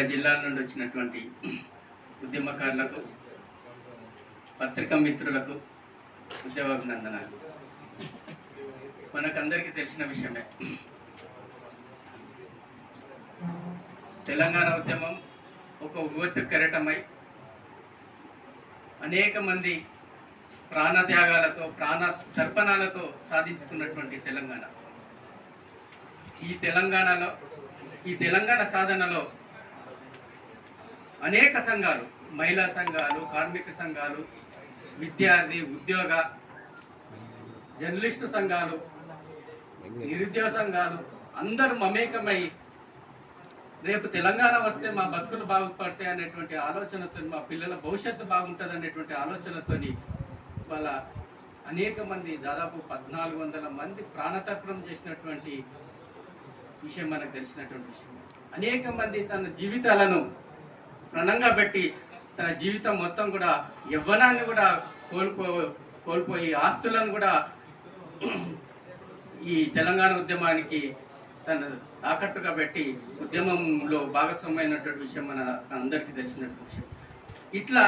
వివిధ జిల్లాల నుండి వచ్చినటువంటి ఉద్యమకారులకు పత్రికా మిత్రులకు ఉద్యోగాభినందనాలు మనకందరికీ తెలిసిన విషయమే. తెలంగాణ ఉద్యమం ఒక ఉవ్వెత్తు కెరటమై అనేక మంది ప్రాణత్యాగాలతో ప్రాణ తర్పణాలతో సాధించుకున్నటువంటి తెలంగాణ. ఈ తెలంగాణలో ఈ తెలంగాణ సాధనలో అనేక సంఘాలు మహిళా సంఘాలు కార్మిక సంఘాలు విద్యార్థి ఉద్యోగ జర్నలిస్టు సంఘాలు నిరుద్యోగ సంఘాలు అందరూ మమేకమై రేపు తెలంగాణ వస్తే మా బతుకులు బాగుపడతాయి అనేటువంటి ఆలోచనతో మా పిల్లల భవిష్యత్తు బాగుంటుంది అనేటువంటి ఆలోచనతోని వాళ్ళ అనేక మంది దాదాపు పద్నాలుగు వందల మంది ప్రాణతర్పణం చేసినటువంటి విషయం మనకు తెలిసినటువంటి విషయం. అనేక మంది తన జీవితాలను ప్రణంగా పెట్టి తన జీవితం మొత్తం కూడా యవ్వనాన్ని కూడా కోల్పో కోల్పోయి ఆస్తులను కూడా ఈ తెలంగాణ ఉద్యమానికి తను తాకట్టుగా పెట్టి ఉద్యమంలో భాగస్వామైనటువంటి విషయం మన అందరికీ తెలిసినటువంటి విషయం. ఇట్లా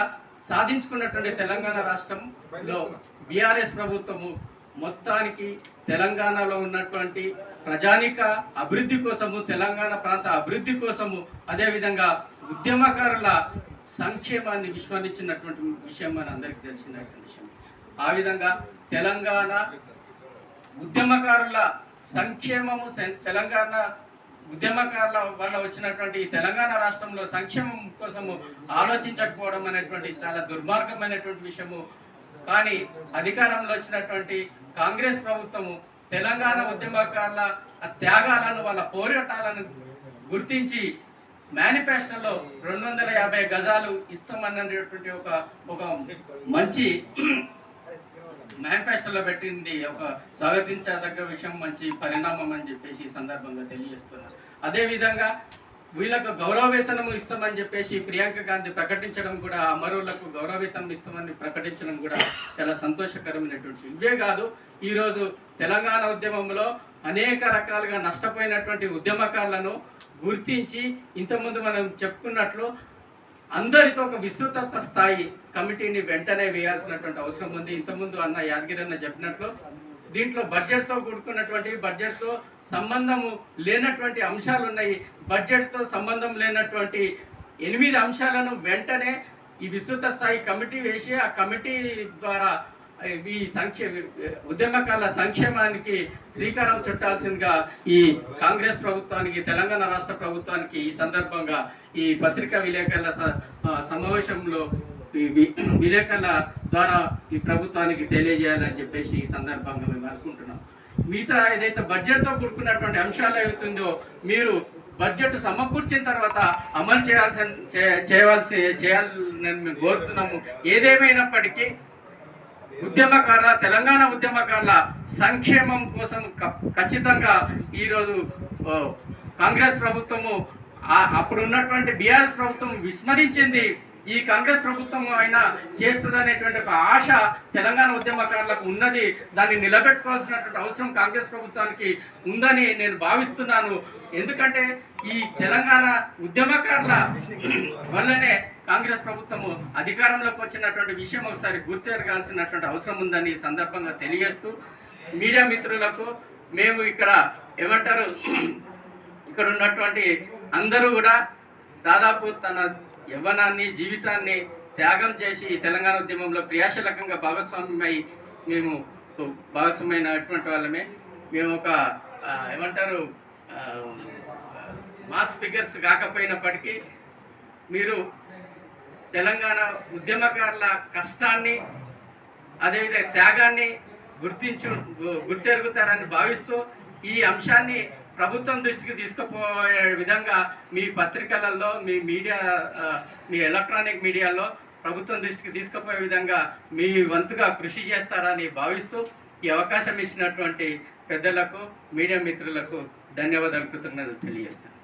సాధించుకున్నటువంటి తెలంగాణ రాష్ట్రంలో బీఆర్ఎస్ ప్రభుత్వము మొత్తానికి తెలంగాణలో ఉన్నటువంటి ప్రజానిక అభివృద్ధి కోసము తెలంగాణ ప్రాంత అభివృద్ధి కోసము అదేవిధంగా ఉద్యమకారుల సంక్షేమాన్ని విస్మరించినటువంటి విషయం మన అందరికీ తెలిసినటువంటి విషయం. ఆ విధంగా తెలంగాణ ఉద్యమకారుల సంక్షేమము సె- తెలంగాణ ఉద్యమకారుల వల్ల వచ్చినటువంటి తెలంగాణ రాష్ట్రంలో సంక్షేమం కోసము ఆలోచించకపోవడం అనేటువంటి చాలా దుర్మార్గమైనటువంటి విషయము కానీ అధికారంలో వచ్చినటువంటి కాంగ్రెస్ ప్రభుత్వము తెలంగాణ ఉద్యమకారుల త్యాగాలను వాళ్ళ పోరాటాలను గుర్తించి మేనిఫెస్టోలో రెండు వందల యాభై గజాలు ఇస్తామన్నటువంటి ఒక ఒక మంచి మేనిఫెస్టోలో పెట్టింది ఒక స్వాగతించదగ్గ విషయం మంచి పరిణామం అని చెప్పేసి ఈ సందర్భంగా తెలియజేస్తున్నారు. అదేవిధంగా వీళ్ళకు గౌరవవేతనం ఇస్తామని చెప్పేసి ప్రియాంక గాంధీ ప్రకటించడం కూడా అమరులకు గౌరవవేతనం ఇస్తామని ప్రకటించడం కూడా చాలా సంతోషకరమైనటువంటి ఇవే కాదు ఈరోజు తెలంగాణ ఉద్యమంలో అనేక రకాలుగా నష్టపోయినటువంటి ఉద్యమకారులను గుర్తించి ఇంతకుముందు మనం చెప్పుకున్నట్లు అందరితో ఒక విస్తృత స్థాయి కమిటీని వెంటనే వేయాల్సినటువంటి అవసరం ఉంది. ఇంతకుముందు అన్న యాదగిరి అన్న చెప్పినట్లు దీంట్లో బడ్జెట్తో కూడుకున్నటువంటి బడ్జెట్తో సంబంధము లేనటువంటి అంశాలు ఉన్నాయి బడ్జెట్తో సంబంధం లేనటువంటి ఎనిమిది అంశాలను వెంటనే ఈ విస్తృత స్థాయి కమిటీ వేసి ఆ కమిటీ ద్వారా ఈ సంక్షే ఉద్యమకాల సంక్షేమానికి శ్రీకారం చుట్టాల్సిందిగా ఈ కాంగ్రెస్ ప్రభుత్వానికి తెలంగాణ రాష్ట్ర ప్రభుత్వానికి ఈ సందర్భంగా ఈ పత్రికా విలేకరుల స- సమావేశంలో విలేకరుల ద్వారా ఈ ప్రభుత్వానికి తెలియజేయాలని చెప్పేసి ఈ సందర్భంగా మేము అనుకుంటున్నాం. మిగతా ఏదైతే బడ్జెట్తో కూడుకున్నటువంటి అంశాలు ఏవైతుందో మీరు బడ్జెట్ సమకూర్చిన తర్వాత అమలు చేయాల్సిన చేయవలసి చేయాలని మేము కోరుతున్నాము. ఏదేమైనప్పటికీ ఉద్యమకారుల తెలంగాణ ఉద్యమకారుల సంక్షేమం కోసం ఖచ్చితంగా ఈరోజు కాంగ్రెస్ ప్రభుత్వము అప్పుడు ఉన్నటువంటి బీఆర్ఎస్ ప్రభుత్వం విస్మరించింది. ఈ కాంగ్రెస్ ప్రభుత్వం అయినా చేస్తుందనేటువంటి ఒక ఆశ తెలంగాణ ఉద్యమకారులకు ఉన్నది. దాన్ని నిలబెట్టుకోవాల్సినటువంటి అవసరం కాంగ్రెస్ ప్రభుత్వానికి ఉందని నేను భావిస్తున్నాను. ఎందుకంటే ఈ తెలంగాణ ఉద్యమకారుల వల్లనే కాంగ్రెస్ ప్రభుత్వము అధికారంలోకి వచ్చినటువంటి విషయం ఒకసారి గుర్తెరగాల్సినటువంటి అవసరం ఉందని సందర్భంగా తెలియజేస్తూ మీడియా మిత్రులకు మేము ఇక్కడ ఏమంటారు ఇక్కడ ఉన్నటువంటి అందరూ కూడా దాదాపు తన యవ్వనాన్ని జీవితాన్ని త్యాగం చేసి తెలంగాణ ఉద్యమంలో క్రియాశీలకంగా భాగస్వామ్యమై మేము భాగస్వామైనటువంటి వాళ్ళమే. మేము ఒక ఏమంటారు మాస్ ఫిగర్స్ కాకపోయినప్పటికీ మీరు తెలంగాణ ఉద్యమకారుల కష్టాన్ని అదేవిధంగా త్యాగాన్ని గుర్తించు గు- గుర్తెరుగుతారని భావిస్తూ ఈ అంశాన్ని ప్రభుత్వం దృష్టికి తీసుకుపోయే విధంగా మీ పత్రికలలో మీ మీడియా మీ ఎలక్ట్రానిక్ మీడియాలో ప్రభుత్వం దృష్టికి తీసుకుపోయే విధంగా మీ వంతుగా కృషి చేస్తారని భావిస్తూ ఈ అవకాశం ఇచ్చినటువంటి పెద్దలకు మీడియా మిత్రులకు ధన్యవాదాలు కృతజ్ఞతలు తెలియజేస్తాను